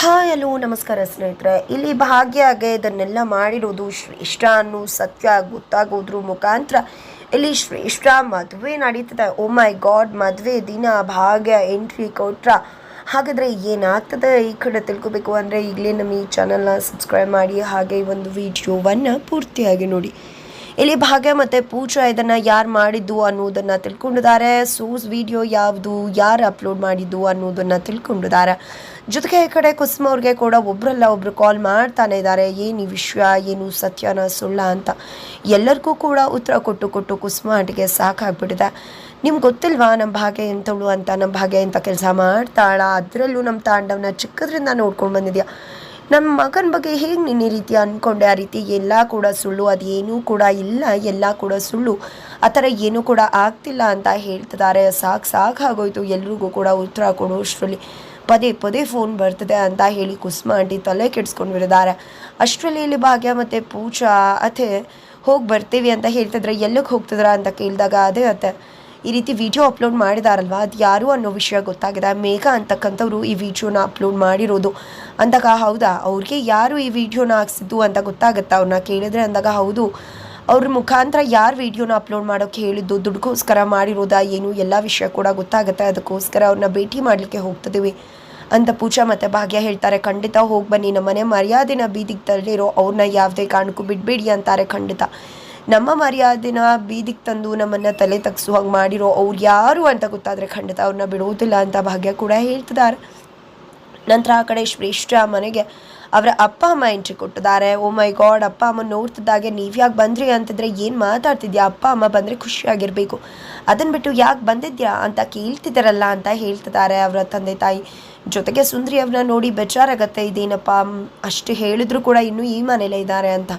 Hi, hello, ನಮಸ್ಕಾರ ಸ್ನೇಹಿತರೆ. ಇಲ್ಲಿ ಭಾಗ್ಯಗೆ ಇದನ್ನೆಲ್ಲ ಮಾಡಿರೋದು ಶ್ರೇಷ್ಠ ಅನ್ನು ಸತ್ಯ ಗೊತ್ತಾಗೋದ್ರ ಮುಖಾಂತರ. ಇಲ್ಲಿ ಶ್ರೇಷ್ಠ ಮದುವೆ ನಡೀತದೆ. ಓ ಮೈ ಗಾಡ್, ಮದುವೆ ದಿನ, ಭಾಗ್ಯ, ಎಂಟ್ರಿ, ಕೊಟ್ರ. ಹಾಗಾದರೆ ಏನಾಗ್ತದೆ? ಈ ಕಡೆ ತಿಳ್ಕೊಬೇಕು ಅಂದರೆ ಈಗಲೇ ನಮ್ಮ ಈ ಚಾನಲ್ನ ಸಬ್ಸ್ಕ್ರೈಬ್ ಮಾಡಿ. ಹಾಗೆ ಒಂದು ವಿಡಿಯೋವನ್ನು ಪೂರ್ತಿಯಾಗಿ ನೋಡಿ. ಇಲ್ಲಿ ಭಾಗ್ಯ ಮತ್ತು ಪೂಜಾ ಇದನ್ನು ಯಾರು ಮಾಡಿದ್ದು ಅನ್ನೋದನ್ನು ತಿಳ್ಕೊಂಡಿದ್ದಾರೆ. ಸೂಸ್ ವಿಡಿಯೋ ಯಾವುದು, ಯಾರು ಅಪ್ಲೋಡ್ ಮಾಡಿದ್ದು ಅನ್ನೋದನ್ನು ತಿಳ್ಕೊಂಡಿದ್ದಾರೆ. ಜೊತೆಗೆ ಈ ಕಡೆ ಕುಸುಮ ಅವ್ರಿಗೆ ಕೂಡ ಒಬ್ರಲ್ಲ ಒಬ್ರು ಕಾಲ್ ಮಾಡ್ತಾನೆ ಇದ್ದಾರೆ. ಏನು ಈ ವಿಷಯ ಏನು ಸತ್ಯನ ಸುಳ್ಳ ಅಂತ. ಎಲ್ಲರಿಗೂ ಕೂಡ ಉತ್ತರ ಕೊಟ್ಟು ಕೊಟ್ಟು ಕುಸುಮ ಆಂಟಿಗೆ ಸಾಕಾಗ್ಬಿಟ್ಟಿದೆ. ನಿಮ್ಗೆ ಗೊತ್ತಿಲ್ವಾ ನಮ್ಮ ಭಾಗ್ಯ ಎಂಥವಳು ಅಂತ? ನಮ್ಮ ಭಾಗ್ಯ ಎಂಥ ಕೆಲಸ ಮಾಡ್ತಾಳ? ಅದರಲ್ಲೂ ನಮ್ಮ ತಾಂಡವನ ಚಿಕ್ಕದ್ರಿಂದ ನೋಡ್ಕೊಂಡು ಬಂದಿದ್ಯಾ? ನಮ್ಮ ಮಗನ ಬಗ್ಗೆ ಹೇಗೆ ನೀನು ರೀತಿ ಅಂದ್ಕೊಂಡೆ ಆ ರೀತಿ ಎಲ್ಲ ಕೂಡ ಸುಳ್ಳು, ಅದೇನೂ ಕೂಡ ಇಲ್ಲ, ಎಲ್ಲ ಕೂಡ ಸುಳ್ಳು. ಆ ಥರ ಏನೂ ಕೂಡ ಆಗ್ತಿಲ್ಲ ಅಂತ ಹೇಳ್ತಿದ್ದಾರೆ. ಸಾಕು ಆಗೋಯ್ತು. ಎಲ್ರಿಗೂ ಕೂಡ ಉತ್ತರ ಕೊಡೋಷ್ಟರಲ್ಲಿ ಪದೇ ಪದೇ ಫೋನ್ ಬರ್ತದೆ ಅಂತ ಹೇಳಿ ಕುಸುಮ ಆಂಟಿ ತಲೆ ಕೆಡಿಸ್ಕೊಂಡಿದ್ದಾರೆ ಅಷ್ಟರಲ್ಲಿ ಇಲ್ಲಿ ಭಾಗ್ಯ ಮತ್ತು ಪೂಜಾ ಅಥೆ ಹೋಗಿ ಬರ್ತೀವಿ ಅಂತ ಹೇಳ್ತಿದ್ರೆ, ಎಲ್ಲಿಗೆ ಹೋಗ್ತಿದ್ರ ಅಂತ ಕೇಳಿದಾಗ, ಅದೇ ಅತ್ತೆ. ಈ ರೀತಿ ವಿಡಿಯೋ ಅಪ್ಲೋಡ್ ಮಾಡಿದಾರಲ್ವ? ಅದು ಯಾರು ಅನ್ನೋ ವಿಷಯ ಗೊತ್ತಾಗಿದೆ. ಮೇಘ ಅಂತಕ್ಕಂಥವ್ರು ಈ ವಿಡಿಯೋನ ಅಪ್ಲೋಡ್ ಮಾಡಿರೋದು. ಅಂದಾಗ ಹೌದಾ? ಅವ್ರಿಗೆ ಯಾರು ಈ ವಿಡಿಯೋನ ಹಾಕ್ಸಿದ್ದು ಅಂತ ಗೊತ್ತಾಗುತ್ತಾ ಅವ್ರನ್ನ ಕೇಳಿದ್ರೆ? ಅಂದಾಗ ಹೌದು. ಅವ್ರ ಮುಖಾಂತರ ಯಾರು ವಿಡಿಯೋನ ಅಪ್ಲೋಡ್ ಮಾಡೋಕ್ಕೆ ಹೇಳಿದ್ದು? ದುಡ್ಡುಗೋಸ್ಕರ ಮಾಡಿರೋದಾ? ಏನು? ಎಲ್ಲ ವಿಷಯ ಕೂಡ ಗೊತ್ತಾಗುತ್ತೆ. ಅದಕ್ಕೋಸ್ಕರ ಅವ್ರನ್ನ ಭೇಟಿ ಮಾಡಲಿಕ್ಕೆ ಹೋಗ್ತಿದ್ದೀವಿ ಅಂತ ಪೂಜಾ ಮತ್ತು ಭಾಗ್ಯ ಹೇಳ್ತಾರೆ. ಖಂಡಿತ ಹೋಗಿ ಬನ್ನಿ. ನಮ್ಮನೆ ಮರ್ಯಾದೆನ ಬೀದಿಗೆ ತರಲಿರೋ ಅವ್ರನ್ನ ಯಾವುದೇ ಕಾರಣಕ್ಕೂ ಬಿಡಬೇಡಿ ಅಂತಾರೆ ಖಂಡಿತ. ನಮ್ಮ ಮರ್ಯಾದೆನ ಬೀದಿಗೆ ತಂದು ನಮ್ಮನ್ನು ತಲೆ ತಗ್ಸು ಹಂಗೆ ಮಾಡಿರೋ ಅವ್ರು ಯಾರು ಅಂತ ಗೊತ್ತಾದರೆ ಖಂಡಿತ ಅವ್ರನ್ನ ಬಿಡುವುದಿಲ್ಲ ಅಂತ ಭಾಗ್ಯ ಕೂಡ ಹೇಳ್ತಿದ್ದಾರೆ ನಂತರ ಆ ಕಡೆ ಶ್ರೇಷ್ಠ ಮನೆಗೆ ಅವರ ಅಪ್ಪ ಅಮ್ಮ ಎಂಟ್ರಿ ಕೊಟ್ಟಿದ್ದಾರೆ. ಓ ಮೈ ಗಾಡ್ ಅಪ್ಪ ಅಮ್ಮ ನೋಡ್ತಿದ್ದಾಗೆ ನೀವು ಯಾಕೆ ಬಂದ್ರಿ ಅಂತಿದ್ರೆ ಏನು ಮಾತಾಡ್ತಿದ್ಯಾ? ಅಪ್ಪ ಅಮ್ಮ ಬಂದರೆ ಖುಷಿಯಾಗಿರಬೇಕು ಅದನ್ನು ಬಿಟ್ಟು ಯಾಕೆ ಬಂದಿದ್ಯಾ ಅಂತ ಕೇಳ್ತಿದ್ದಾರಲ್ಲ ಅಂತ ಹೇಳ್ತಿದ್ದಾರೆ ಅವರ ತಂದೆ ತಾಯಿ. ಜೊತೆಗೆ ಸುಂದ್ರಿ ಅವ್ರನ್ನ ನೋಡಿ ಬೇಜಾರಾಗತ್ತೆ, ಇದೇನಪ್ಪ? ಅಷ್ಟು ಹೇಳಿದ್ರು ಕೂಡ ಇನ್ನೂ ಈ ಮನೇಲೇ ಇದ್ದಾರೆ ಅಂತ.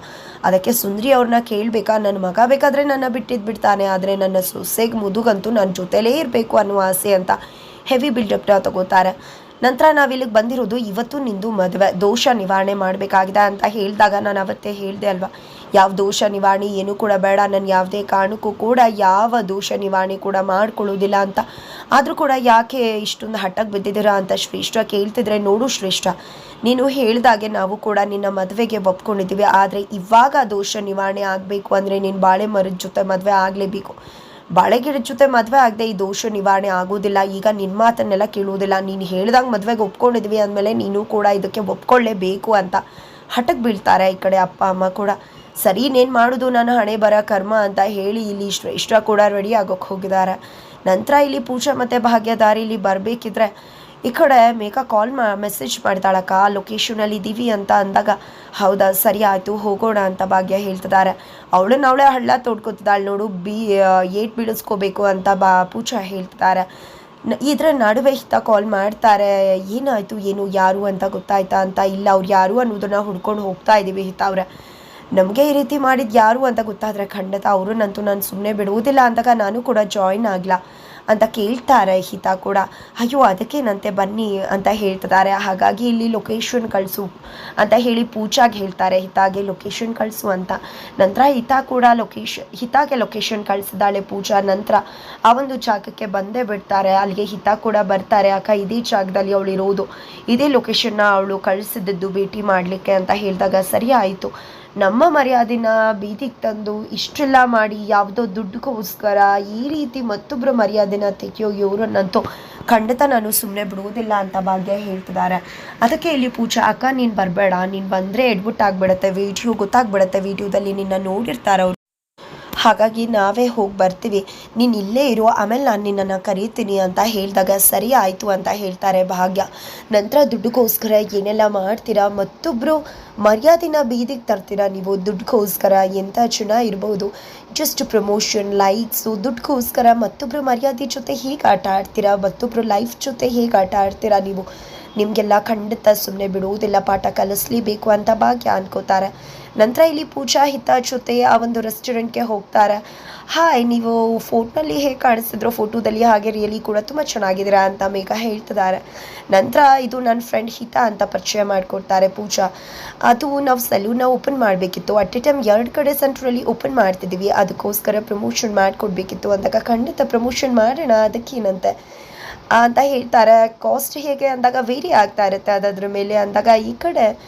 ಅದಕ್ಕೆ ಸುಂದ್ರಿ ಅವ್ರನ್ನ ಕೇಳಬೇಕಾ? ನನ್ನ ಮಗ ಬೇಕಾದರೆ ನನ್ನ ಬಿಟ್ಟಿದ್ದು ಬಿಡ್ತಾನೆ, ಆದರೆ ನನ್ನ ಸೊಸೆಗೆ ಮುದುಗಂತೂ ನನ್ನ ಜೊತೆಲೇ ಇರಬೇಕು ಅನ್ನೋ ಆಸೆ ಅಂತ ಹೆವಿ ಬಿಲ್ಡಪ್ನ ತಗೋತಾರೆ. ನಂತರ ನಾವಿಲ್ಲಿಗೆ ಬಂದಿರೋದು ಇವತ್ತು ನಿಂದು ಮದುವೆ, ದೋಷ ನಿವಾರಣೆ ಮಾಡಬೇಕಾಗಿದೆ ಅಂತ ಹೇಳಿದಾಗ ನಾನು ಅವತ್ತೇ ಹೇಳಿದೆ ಅಲ್ವಾ? ಯಾವ ದೋಷ ನಿವಾರಣೆ ಏನೂ ಕೂಡ ಬೇಡ, ನಾನು ಯಾವುದೇ ಕಾರಣಕ್ಕೂ ಕೂಡ ಯಾವ ದೋಷ ನಿವಾರಣೆ ಕೂಡ ಮಾಡ್ಕೊಳ್ಳೋದಿಲ್ಲ ಅಂತ. ಆದರೂ ಕೂಡ ಯಾಕೆ ಇಷ್ಟೊಂದು ಹಠಕ್ಕೆ ಬಿದ್ದಿದ್ದೀರಾ ಅಂತ ಶ್ರೇಷ್ಠ ಕೇಳ್ತಿದ್ರೆ, ನೋಡು ಶ್ರೇಷ್ಠ, ನೀನು ಹೇಳಿದಾಗೆ ನಾವು ಕೂಡ ನಿನ್ನ ಮದುವೆಗೆ ಒಪ್ಕೊಂಡಿದ್ದೀವಿ, ಆದರೆ ಇವಾಗ ದೋಷ ನಿವಾರಣೆ ಆಗಬೇಕು ಅಂದರೆ ನೀನು ಬಾಳೆ ಮರದ ಜೊತೆ ಮದುವೆ ಆಗಲೇಬೇಕು. ಬಾಳೆಗಿಡದ ಜೊತೆ ಮದುವೆ ಆಗದೆ ಈ ದೋಷ ನಿವಾರಣೆ ಆಗೋದಿಲ್ಲ ಈಗ ನಿನ್ನ ಮಾತನ್ನೆಲ್ಲ ಕೇಳುವುದಿಲ್ಲ, ನೀನು ಹೇಳ್ದಂಗೆ ಮದುವೆಗೆ ಒಪ್ಕೊಂಡಿದ್ವಿ ಅಂದಮೇಲೆ ನೀನು ಕೂಡ ಇದಕ್ಕೆ ಒಪ್ಕೊಳ್ಳೇಬೇಕು ಅಂತ. ಹಠಕ್ಕೆ ಬೀಳ್ತಾರೆ ಈ ಕಡೆ ಅಪ್ಪ, ಅಮ್ಮ ಕೂಡ. ಸರಿ, ಇನ್ನೇನು ಮಾಡೋದು? ನಾನು ಹಣೆ ಬರ, ಕರ್ಮ ಅಂತ ಹೇಳಿ ಇಲ್ಲಿ ಶ್ರೇಷ್ಠ ಕೂಡ ರೆಡಿ ಆಗೋಕ್ಕೆ ಹೋಗಿದ್ದಾರೆ. ನಂತರ ಇಲ್ಲಿ ಪೂಜಾ ಮತ್ತು ಭಾಗ್ಯದಾರಿ ಇಲ್ಲಿ ಬರಬೇಕಿದ್ರೆ ಈ ಕಡೆ ಮೇಕಾ ಕಾಲ್ ಮಾ ಮೆಸೇಜ್ ಮಾಡ್ತಾಳಕ್ಕ ಲೊಕೇಶನಲ್ಲಿ ಇದ್ದೀವಿ ಅಂತ ಅಂದಾಗ, ಹೌದಾ, ಸರಿ ಆಯಿತು, ಹೋಗೋಣ ಅಂತ ಭಾಗ್ಯ ಹೇಳ್ತಿದ್ದಾರೆ. ಅವಳನ್ನ ಅವಳೇ ಹಳ್ಳ ತೋಡ್ಕೊತಿದ್ದಾಳೆ ನೋಡು, ಬಿ ಏಟ್ ಬೀಳಿಸ್ಕೋಬೇಕು ಅಂತ ಬಾ, ಪೂಜಾ ಹೇಳ್ತಿದ್ದಾರೆ. ಇದರ ಇದ್ರ ನಡುವೆ ಹಿತ ಕಾಲ್ ಮಾಡ್ತಾರೆ, ಏನಾಯಿತು, ಏನು, ಯಾರು ಅಂತ ಗೊತ್ತಾಯ್ತಾ ಅಂತ ಇಲ್ಲ, ಅವ್ರು ಯಾರು ಅನ್ನೋದನ್ನ ಹುಡ್ಕೊಂಡು ಹೋಗ್ತಾ ಇದ್ದೀವಿ ಹಿತ ಅವ್ರೆ. ನಮಗೆ ಈ ರೀತಿ ಮಾಡಿದ್ದು ಯಾರು ಅಂತ ಗೊತ್ತಾದರೆ ಖಂಡಿತ ನಂತೂ ನಾನು ಸುಮ್ಮನೆ ಬಿಡುವುದಿಲ್ಲ ಅಂದಾಗ ನಾನು ಕೂಡ ಜಾಯಿನ್ ಆಗಲ್ಲ ಅಂತ ಕೇಳ್ತಾರೆ ಹಿತ ಕೂಡ. ಅಯ್ಯೋ, ಅದಕ್ಕೇನಂತೆ ಬನ್ನಿ ಅಂತ ಹೇಳ್ತಿದ್ದಾರೆ. ಹಾಗಾಗಿ ಇಲ್ಲಿ ಲೊಕೇಶನ್ ಕಳಿಸು ಅಂತ ಹೇಳಿ ಪೂಜಾಗೆ ಹೇಳ್ತಾರೆ ಹಿತಾಗೆ ಲೊಕೇಶನ್ ಕಳಿಸು ಅಂತ. ನಂತರ ಹಿತ ಕೂಡ ಲೊಕೇಶನ್ ಹಿತಾಗೆ ಲೊಕೇಶನ್ ಕಳಿಸಿದಾಳೆ ಪೂಜಾ. ನಂತರ ಆ ಒಂದು ಜಾಗಕ್ಕೆ ಬಂದೇ ಬಿಡ್ತಾರೆ. ಅಲ್ಲಿಗೆ ಹಿತ ಕೂಡ ಬರ್ತಾರೆ. ಅಕ್ಕ, ಇದೇ ಜಾಗದಲ್ಲಿ ಅವಳು ಇರೋದು ಇದೇ ಲೊಕೇಶನ್ನ ಅವಳು ಕಳಿಸಿದ್ದು ಭೇಟಿ ಮಾಡಲಿಕ್ಕೆ ಅಂತ ಹೇಳಿದಾಗ ಸರಿ ಆಯಿತು. ನಮ್ಮ ಮರ್ಯಾದೆನ ಬೀದಿಗೆ ತಂದು ಇಷ್ಟೆಲ್ಲ ಮಾಡಿ ಯಾವುದೋ ದುಡ್ಡುಗೋಸ್ಕರ ಈ ರೀತಿ ಮತ್ತೊಬ್ಬರ ಮರ್ಯಾದೆನ ತೆಗೆಯೋ ಇವರನ್ನಂತೂ ಖಂಡಿತ ನಾನು ಸುಮ್ಮನೆ ಬಿಡುವುದಿಲ್ಲ ಅಂತ ಭಾಗ್ಯ ಹೇಳ್ತಿದ್ದಾರೆ. ಅದಕ್ಕೆ ಇಲ್ಲಿ ಪೂಜಾ, ಅಕ್ಕ, ನೀನು ಬರಬೇಡ. ನೀನು ಬಂದರೆ ಎಡ್ಬಿಟ್ ಆಗಿಬಿಡುತ್ತೆ ವಿಡಿಯೋ ಗೊತ್ತಾಗ್ಬಿಡುತ್ತೆ. ವಿಡಿಯೋದಲ್ಲಿ ನಿನ್ನ ನೋಡಿರ್ತಾರೆ ಅವ್ರು ಹಾಗಾಗಿ ನಾವೇ ಹೋಗಿ ಬರ್ತೀವಿ. ನೀನು ಇಲ್ಲೇ ಇರು, ಆಮೇಲೆ ನಾನು ನಿನ್ನನ್ನು ಕರೀತೀನಿ ಅಂತ ಹೇಳಿದಾಗ ಸರಿ ಆಯಿತು ಅಂತ ಹೇಳ್ತಾರೆ ಭಾಗ್ಯ. ನಂತರ ದುಡ್ಡುಗೋಸ್ಕರ ಏನೆಲ್ಲ ಮಾಡ್ತೀರಾ? ಮತ್ತೊಬ್ಬರು ಮರ್ಯಾದೆನ ಬೀದಿಗೆ ತರ್ತೀರಾ ನೀವು? ದುಡ್ಡುಗೋಸ್ಕರ ಎಂಥ ಜನ ಇರ್ಬೋದು? ಜಸ್ಟ್ ಪ್ರಮೋಷನ್ ಲೈಕ್ಸು ದುಡ್ಡುಗೋಸ್ಕರ ಮತ್ತೊಬ್ಬರು ಮರ್ಯಾದೆ ಜೊತೆ ಹೇಗೆ ಆಟ ಆಡ್ತೀರಾ? ಮತ್ತೊಬ್ಬರು ಲೈಫ್ ಜೊತೆ ಹೇಗೆ ಆಟ ಆಡ್ತೀರಾ ನೀವು? ನಿಮಗೆಲ್ಲ ಖಂಡಿತ ಸುಮ್ಮನೆ ಬಿಡುವುದಿಲ್ಲ ಪಾಠ ಕಲಿಸ್ಲೇಬೇಕು ಅಂತ ಭಾಗ್ಯ ಅನ್ಕೋತಾರೆ. ನಂತರ ಇಲ್ಲಿ ಪೂಜಾ ಹಿತ ಜೊತೆ ಆ ಒಂದು ರೆಸ್ಟೋರೆಂಟ್ಗೆ ಹೋಗ್ತಾರೆ. ಹಾಯ್, ನೀವು ಫೋಟೋನಲ್ಲಿ ಹೇಗೆ ಕಾಣಿಸ್ತಿದ್ರು ಫೋಟೋದಲ್ಲಿ ಹಾಗೆ ರಿಯಲಿ ಕೂಡ ತುಂಬ ಚೆನ್ನಾಗಿದ್ದೀರಾ ಅಂತ ಮೇಘ ಹೇಳ್ತಿದ್ದಾರೆ. ನಂತರ ಇದು ನನ್ನ ಫ್ರೆಂಡ್ ಹಿತ ಅಂತ ಪರಿಚಯ ಮಾಡಿಕೊಡ್ತಾರೆ ಪೂಜಾ. ಅದು ನಾವು ಸಲೂನ ಓಪನ್ ಮಾಡಬೇಕಿತ್ತು. ಅಟ್ ಎ ಟೈಮ್ ಎರಡು ಕಡೆ ಸೆಂಟ್ರಲ್ಲಿ ಓಪನ್ ಮಾಡ್ತಿದ್ದೀವಿ ಅದಕ್ಕೋಸ್ಕರ ಪ್ರಮೋಷನ್ ಮಾಡಿಕೊಡ್ಬೇಕಿತ್ತು. ಅಂದಾಗ ಖಂಡಿತ ಪ್ರಮೋಷನ್ ಮಾಡೋಣ. ಅದಕ್ಕೇನಂತೆ? ಅಂತ ಹೇಳ್ತಾರೆ. ಕಾಸ್ಟ್ ಹೇಗೆ ಅಂದಾಗ ವೇರಿ ಆಗ್ತಾ ಇರುತ್ತೆ. ಅದಾದ್ರ ಮೇಲೆ ಅಂದಾಗ ಈ ಕಡೆ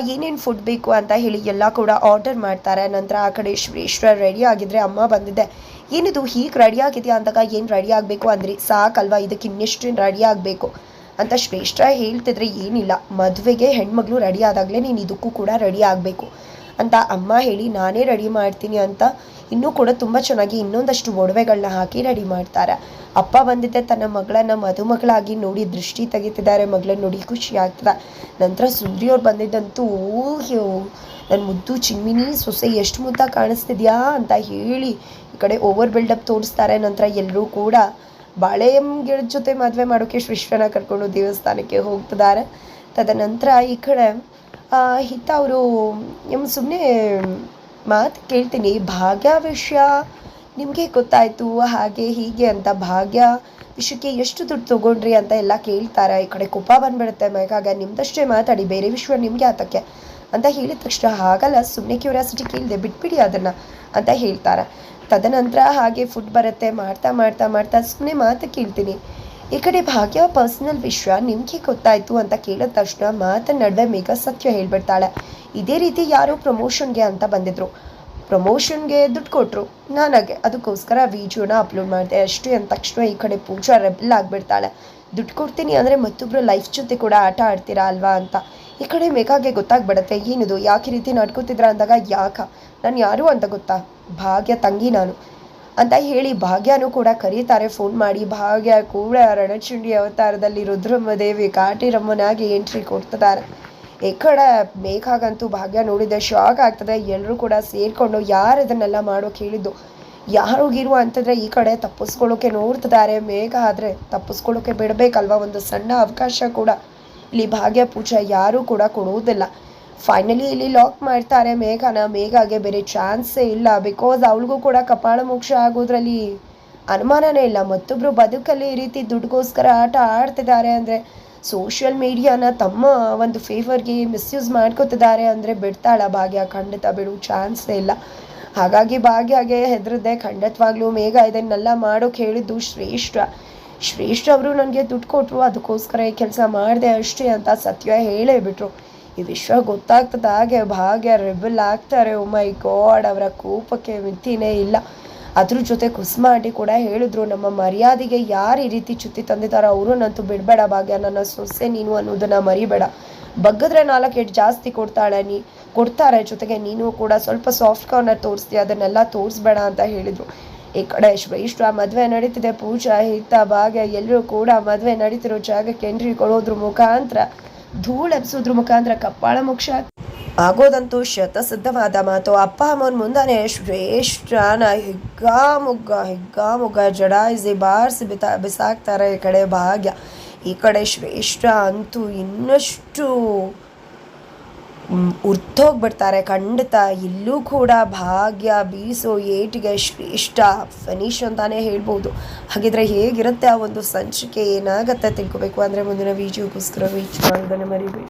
ಏನೇನು ಫುಡ್ ಬೇಕು ಅಂತ ಹೇಳಿ ಎಲ್ಲ ಕೂಡ ಆರ್ಡರ್ ಮಾಡ್ತಾರೆ. ನಂತರ ಆ ಕಡೆ ಶ್ರೇಷ್ಠ ರೆಡಿ ಆಗಿದ್ರೆ ಅಮ್ಮ ಬಂದಿದೆ. ಏನಿದು? ಹೀಗೆ ರೆಡಿ ಆಗಿದೆಯಾ? ಅಂದಾಗ, ಏನು ರೆಡಿ ಆಗಬೇಕು? ಅಂದ್ರಿ. ಸಾಕಲ್ವಾ? ಇದಕ್ಕೆ ಇನ್ನೆಷ್ಟು ರೆಡಿ ಆಗಬೇಕು? ಅಂತ ಶ್ರೇಷ್ಠ ಹೇಳ್ತಿದ್ರೆ, ಏನಿಲ್ಲ. ಮದುವೆಗೆ ಹೆಣ್ಮಗಳು ರೆಡಿ ಆದಾಗಲೇ ನೀನು ಇದಕ್ಕೂ ಕೂಡ ರೆಡಿ ಆಗಬೇಕು. ಅಂತ ಅಮ್ಮ ಹೇಳಿ, ನಾನೇ ರೆಡಿ ಮಾಡ್ತೀನಿ ಅಂತ. ಇನ್ನೂ ಕೂಡ ತುಂಬ ಚೆನ್ನಾಗಿ ಇನ್ನೊಂದಷ್ಟು ಒಡವೆಗಳನ್ನ ಹಾಕಿ ರೆಡಿ ಮಾಡ್ತಾರೆ. ಅಪ್ಪ ಬಂದಿದ್ದೆ ತನ್ನ ಮಗಳನ್ನ ಮದುಮಗಳಾಗಿ ನೋಡಿ ದೃಷ್ಟಿ ತೆಗಿತಿದ್ದಾರೆ. ಮಗಳನ್ನ ನೋಡಿ ಖುಷಿ ಆಗ್ತದೆ. ನಂತರ ಸುಂದ್ರಿಯವ್ರು ಬಂದಿದ್ದಂತೂ ನನ್ನ ಮುದ್ದು ಚಿಮ್ಮಿನಿ, ಸೊಸೆ ಎಷ್ಟು ಮುದ್ದ ಕಾಣಿಸ್ತಿದ್ಯಾ? ಅಂತ ಹೇಳಿ ಈ ಕಡೆ ಓವರ್ ಬಿಲ್ಡಪ್ ತೋರಿಸ್ತಾರೆ. ನಂತರ ಎಲ್ಲರೂ ಕೂಡ ಬಾಳೆ ಗಿಡದ ಜೊತೆ ಮದುವೆ ಮಾಡೋಕೆ ಶ್ರೀಶ್ವರನ ಕರ್ಕೊಂಡು ದೇವಸ್ಥಾನಕ್ಕೆ ಹೋಗ್ತಿದ್ದಾರೆ. ತದನಂತರ ಈ ಕಡೆ ಹಿತ ಅವರು ನಿಮ್ಮ ಸುಮ್ಮನೆ ಮಾತು ಕೇಳ್ತೀನಿ. ಭಾಗ್ಯ ವಿಷಯ ನಿಮಗೆ ಗೊತ್ತಾಯಿತು, ಹಾಗೆ ಹೀಗೆ ಅಂತ ಭಾಗ್ಯ ವಿಷಯಕ್ಕೆ ಎಷ್ಟು ದುಡ್ಡು ತೊಗೊಂಡ್ರಿ ಅಂತ ಎಲ್ಲ ಕೇಳ್ತಾರೆ. ಈ ಕಡೆ ಕೋಪ ಬಂದ್ಬಿಡುತ್ತೆ. ಮೈಗಾಗ ನಿಮ್ದಷ್ಟೇ ಮಾತಾಡಿ, ಬೇರೆ ವಿಷಯ ನಿಮಗೆ ಆತಕ್ಕೆ ಅಂತ ಹೇಳಿದ ತಕ್ಷಣ ಹಾಗಲ್ಲ ಸುಮ್ಮನೆ ಕ್ಯೂರಿಯಾಸಿಟಿ ಕೇಳಿದೆ, ಬಿಟ್ಬಿಡಿ ಅದನ್ನು ಅಂತ ಹೇಳ್ತಾರೆ. ತದನಂತರ ಹಾಗೆ ಫುಡ್ ಬರುತ್ತೆ. ಮಾಡ್ತಾ ಮಾಡ್ತಾ ಮಾಡ್ತಾ ಸುಮ್ಮನೆ ಮಾತು ಕೇಳ್ತೀನಿ. ಈ ಕಡೆ ಭಾಗ್ಯ ಪರ್ಸನಲ್ ವಿಷಯ ನಿಮಗೆ ಗೊತ್ತಾಯ್ತು ಅಂತ ಕೇಳಿದ ತಕ್ಷಣ ಮಾತ್ರ ನಡುವೆ ಮೇಘ ಸತ್ಯ ಹೇಳ್ಬಿಡ್ತಾಳೆ. ಇದೇ ರೀತಿ ಯಾರೋ ಪ್ರಮೋಷನ್ಗೆ ಅಂತ ಬಂದಿದ್ರು. ಪ್ರಮೋಷನ್ಗೆ ದುಡ್ಡು ಕೊಟ್ಟರು ನನಗೆ ಅದಕ್ಕೋಸ್ಕರ ವಿಡಿಯೋನ ಅಪ್ಲೋಡ್ ಮಾಡಿದೆ ಅಷ್ಟೇ ಅಂದ ತಕ್ಷಣ ಈ ಕಡೆ ಪೂಜಾ ರೆಬಲ್ ಆಗಿಬಿಡ್ತಾಳೆ. ದುಡ್ಡು ಕೊಡ್ತೀನಿ ಅಂದರೆ ಮತ್ತೊಬ್ಬರು ಲೈಫ್ ಜೊತೆ ಕೂಡ ಆಟ ಆಡ್ತೀರಾ ಅಲ್ವಾ ಅಂತ. ಈ ಕಡೆ ಮೇಘಾಗೆ ಗೊತ್ತಾಗ್ಬಿಡತ್ತೆ, ಏನಿದು? ಯಾಕೆ ರೀತಿ ನಡ್ಕೋತಿದ್ರ ಅಂದಾಗ, ಯಾಕ? ನಾನು ಯಾರು ಅಂತ ಗೊತ್ತಾ? ಭಾಗ್ಯ ತಂಗಿ ನಾನು. ಅಂತ ಹೇಳಿ ಭಾಗ್ಯನೂ ಕೂಡ ಕರೀತಾರೆ. ಫೋನ್ ಮಾಡಿ, ಭಾಗ್ಯ, ಕೂಡ ರಣಚುಂಡಿ ಅವತಾರದಲ್ಲಿ ರುದ್ರಮ್ಮ ದೇವಿ ಕಾಟಿರಮ್ಮನಾಗಿ ಎಂಟ್ರಿ ಕೊಡ್ತಿದ್ದಾರೆ. ಈ ಕಡೆ ಭಾಗ್ಯ ನೋಡಿದೆ. ಶಾಕ್ ಆಗ್ತದೆ. ಎಲ್ಲರೂ ಕೂಡ ಸೇರಿಕೊಂಡು ಯಾರು ಇದನ್ನೆಲ್ಲ ಮಾಡೋಕೆ ಹೇಳಿದ್ದು ಯಾರಿಗಿರುವ ಅಂತಂದ್ರೆ ಈ ಕಡೆ ತಪ್ಪಿಸ್ಕೊಳ್ಳೋಕೆ ನೋಡ್ತಿದ್ದಾರೆ. ಮೇಘ ಆದರೆ ತಪ್ಪಿಸ್ಕೊಳ್ಳೋಕೆ ಬಿಡಬೇಕಲ್ವ? ಒಂದು ಸಣ್ಣ ಅವಕಾಶ ಕೂಡ. ಇಲ್ಲಿ ಭಾಗ್ಯ ಪೂಜೆ ಯಾರೂ ಕೂಡ ಕೊಡುವುದಿಲ್ಲ ಫೈನಲಿ ಇಲ್ಲಿ ಲಾಕ್ ಮಾಡ್ತಾರೆ ಮೇಘನ. ಮೇಘಾಗೆ ಬೇರೆ ಚಾನ್ಸೇ ಇಲ್ಲ. ಬಿಕಾಸ್ ಅವಳಿಗೂ ಕೂಡ ಕಪಾಳ ಮೋಕ್ಷ ಆಗೋದ್ರಲ್ಲಿ ಅನುಮಾನನೇ ಇಲ್ಲ. ಮತ್ತೊಬ್ಬರು ಬದುಕಲ್ಲಿ ಈ ರೀತಿ ದುಡ್ಡುಗೋಸ್ಕರ ಆಟ ಆಡ್ತಿದ್ದಾರೆ ಅಂದರೆ ಸೋಷಿಯಲ್ ಮೀಡಿಯಾನ ತಮ್ಮ ಒಂದು ಫೇವರ್ಗೆ ಮಿಸ್ಯೂಸ್ ಮಾಡ್ಕೋತಿದ್ದಾರೆ ಅಂದರೆ ಬಿಡ್ತಾಳ ಭಾಗ್ಯ. ಖಂಡಿತ ಬಿಡು ಚಾನ್ಸೇ ಇಲ್ಲ. ಹಾಗಾಗಿ ಭಾಗ್ಯಗೆ ಹೆದರದೆ ಖಂಡಿತವಾಗ್ಲೂ ಮೇಘ ಇದನ್ನೆಲ್ಲ ಮಾಡೋಕೆ ಹೇಳಿದ್ದು ಶ್ರೇಷ್ಠ. ಶ್ರೇಷ್ಠ ಅವರು ನನಗೆ ದುಡ್ಡು ಕೊಟ್ಟರು ಅದಕ್ಕೋಸ್ಕರ ಈ ಕೆಲಸ ಮಾಡಿದೆ ಅಷ್ಟೇ ಅಂತ ಸತ್ಯ ಹೇಳೇ ಬಿಟ್ರು. ಈ ವಿಶ್ವ ಗೊತ್ತಾಗ್ತದ. ಹಾಗೆ ಭಾಗ್ಯ ರೆಬಲ್ ಆಗ್ತಾರೆ. ಓ ಮೈ ಗಾಡ್ ಅವರ ಕೋಪಕ್ಕೆ ಮಿತಿನೇ ಇಲ್ಲ. ಅದ್ರ ಜೊತೆ ಕುಸ್ಮಾಟಿ ಕೂಡ ಹೇಳಿದ್ರು, ನಮ್ಮ ಮರ್ಯಾದೆಗೆ ಯಾರು ಈ ರೀತಿ ಚ್ಯುತಿ ತಂದಿದ್ದಾರೋ ಅವರನ್ನಂತೂ ಬಿಡಬೇಡ ಭಾಗ್ಯ. ನನ್ನ ಸೊಸೆ ನೀನು ಅನ್ನೋದನ್ನ ಮರಿಬೇಡ. ಬಗ್ಗದ್ರೆ ನಾಲ್ಕು ಜಾಸ್ತಿ ಕೊಡ್ತಾಳೆ ನೀ, ಕೊಡ್ತಾರೆ. ಜೊತೆಗೆ ನೀನು ಕೂಡ ಸ್ವಲ್ಪ ಸಾಫ್ಟ್ ಕಾರ್ನರ್ ತೋರಿಸ್ತೀಯ. ಅದನ್ನೆಲ್ಲ ತೋರಿಸ್ಬೇಡ ಅಂತ ಹೇಳಿದ್ರು. ಈ ಕಡೆ ಶ್ರೇಷ್ಠ ಮದುವೆ ನಡೀತಿದೆ ಪೂಜಾ, ಹಿತ, ಭಾಗ್ಯ. ಎಲ್ಲರೂ ಕೂಡ ಮದುವೆ ನಡೀತಿರೋ ಜಾಗಕ್ಕೆ ಎಂಟ್ರಿ ಕೊಡೋದ್ರ ಮುಖಾಂತರ ಧೂಳು ಎಬ್ಸೋದ್ರ ಮುಖಾಂತರ ಕಪ್ಪಾಳ ಮೋಕ್ಷ ಆಗೋದಂತೂ ಶತಸಿದ್ಧವಾದ ಮಾತು. ಅಪ್ಪ, ಅಮ್ಮನ ಮುಂದಾನೆ ಶ್ರೇಷ್ಠನ ಹಿಗ್ಗಾಮುಗ್ಗ ಹಿಗ್ಗಾಮುಗ್ಗ ಜಡಾಯಿಸಿ ಬಾರಿಸಿ ಬಿತಾ, ಬಿಸಾಕ್ತಾರೆ ಈ ಕಡೆ ಭಾಗ್ಯ. ಈ ಕಡೆ ಶ್ರೇಷ್ಠ ಅಂತೂ ಇನ್ನಷ್ಟು ಉರ್ತೋಗ್ಬಿಡ್ತಾರೆ ಖಂಡಿತ. ಇಲ್ಲೂ ಕೂಡ ಭಾಗ್ಯ, ಬೀಸೋ, ಏಟಿಗೆ ಶ್ರೇಷ್ಠ ಫಿನಿಶ್ ಅಂತಾನೆ ಹೇಳ್ಬೋದು. ಹಾಗಿದ್ರೆ ಹೇಗಿರುತ್ತೆ ಆ ಒಂದು ಸಂಚಿಕೆ? ಏನಾಗತ್ತೆ ತಿಳ್ಕೊಬೇಕು. ಅಂದರೆ ಮುಂದಿನ ವಿಡಿಯೋಗೋಸ್ಕರ ವೀಚ್ ಮಾಡೋದನ್ನು ಮರಿಬೇಡಿ